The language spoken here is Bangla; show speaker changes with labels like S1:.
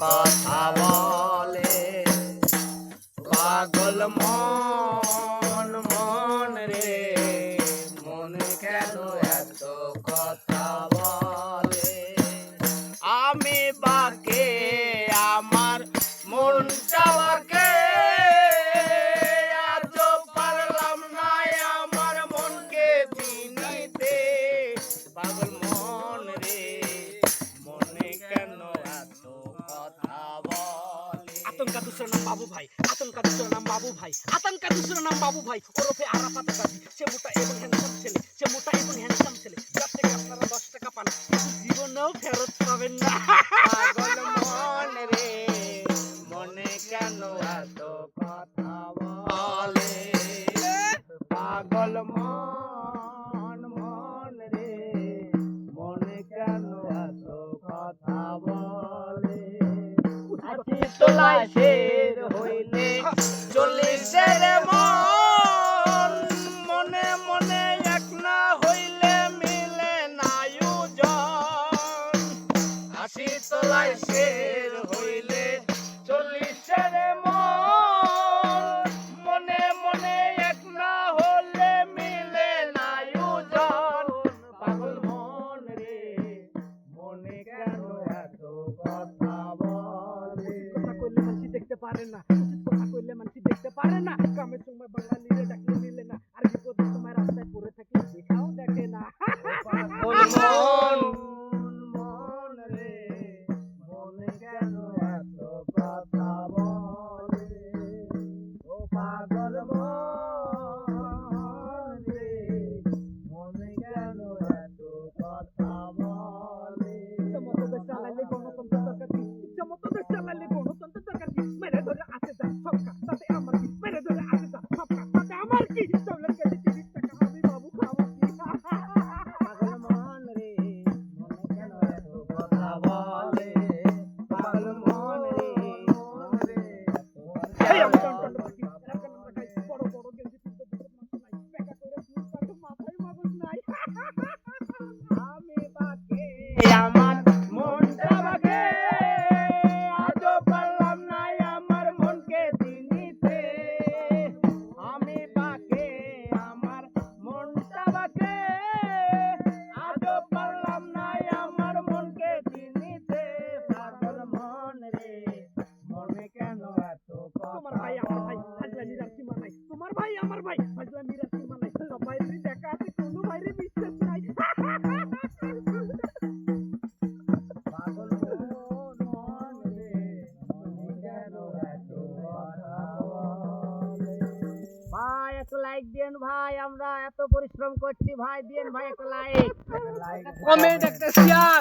S1: কথা
S2: আতঙ্কা দুসর নাম বাবু ভাই, আতঙ্কা দুসর নাম বাবু ভাই, আতঙ্কা দুসর নাম বাবু ভাই। ওরফে আরাফাত কাজি সে মোটা এবং হ্যান্ডসাম ছেলে, সে মোটা এবং হ্যান্ডসাম ছেলে। যার থেকে আপনারা দশ টাকা পান জীবনেও ফেরত পাবেন না।
S1: মনে কেন এত কথা তোলায় শের হইলে চল্লিশের মন মনে মনে এক না হইলে মিলে নায়ুজন আশি তোলায় শের
S2: পারে না। কথা মানুষ দেখতে পারে না। কামের সময় বাঙালিরে ডাকলে মিলে না। আর বিপদের সময় রাস্তায় পড়ে থাকলে দেখাও দেখে না। ভাই আমার ভাই ফাজলামির সীমা নাই। সবাই দেখা আছে কোনো ভাইরে বিশ্বাস নাই?
S1: ভাই একটা লাইক দিয়েন ভাই আমরা এত পরিশ্রম করছি। ভাই দিয়েন ভাই একটা লাইক
S2: কমেন্ট একটা শেয়ার